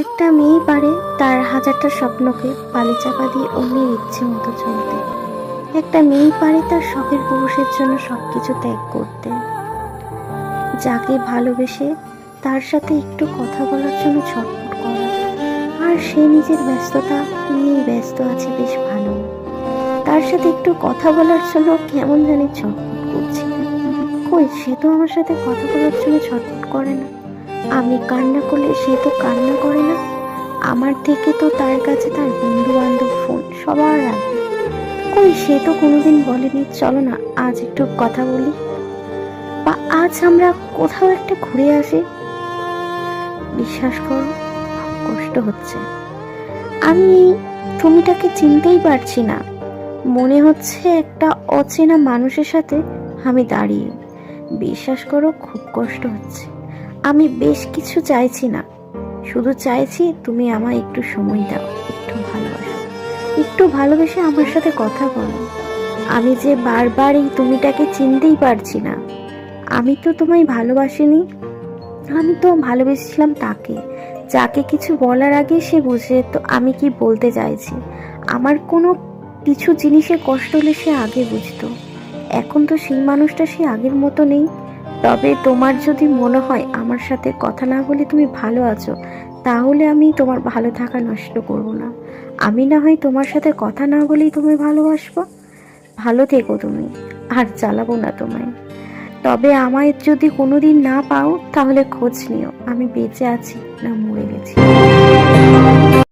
একটা মেয়ে পারে তার হাজারটা স্বপ্নকে পালি চাপা দিয়ে অন্যের ইচ্ছে মতো চলতে। একটা মেয়ে পারে তার শখের পুরুষের জন্য সব কিছু ত্যাগ করতে। যাকে ভালোবেসে তার সাথে একটু কথা বলার জন্য ছটফট করা। আর সে নিজের ব্যস্ততা নিয়েই ব্যস্ত আছে বেশ ভালো। তার সাথে একটু কথা বলার জন্য কেমন জানি ছটফট করছে। কই, সে তো আমার সাথে কথা বলার জন্য ছটফট করে না। আমি কান্না করলে সে তো কান্না করে না। আমার থেকে তো তার কাছে তার বন্ধু বান্ধব ফোন, সবার আগে কই, সে তো কোনোদিন বলেনি। চলো না, আজ একটু কথা বলি। বা আজ আমরা কোথাও একটা ঘুরে আসি। বিশ্বাস করো কষ্ট হচ্ছে। আমি তুমিটাকে চিনতেই পারছি না। মনে হচ্ছে একটা অচেনা মানুষের সাথে আমি দাঁড়িয়ে। বিশ্বাস করো, খুব কষ্ট হচ্ছে। আমি বেশ কিছু চাইছি না। শুধু চাইছি তুমি আমায় একটু সময় দাও, একটু ভালোবাসো। একটু ভালোবেসে আমার সাথে কথা বলো। আমি যে বারবার এই তুমিটাকে চিনতেই পারছি না। আমি তো তোমায় ভালোবাসিনি। আমি তো ভালোবেসেছিলাম তাকে। যাকে কিছু বলার আগে সে বুঝে তো আমি কি বলতে চাইছি। আমার কোনো কিছু জিনিসে কষ্ট হলে সে আগে বুঝতো। এখন তো সেই মানুষটা সে আগের মতো নেই। তবে তোমার যদি মনে হয় আমার সাথে কথা না বলে তুমি ভালো আছো, তাহলে আমি তোমার ভালো থাকা নষ্ট করব না। আমি না হয় তোমার সাথে কথা না বলেই তোমায় ভালোবাসবো। ভালো থেকো তুমি, আর চালাবো না তোমায়। তবে আমায় যদি কোনোদিন না পাও, তাহলে খোঁজ নিও, আমি বেঁচে আছি না মরে গেছি।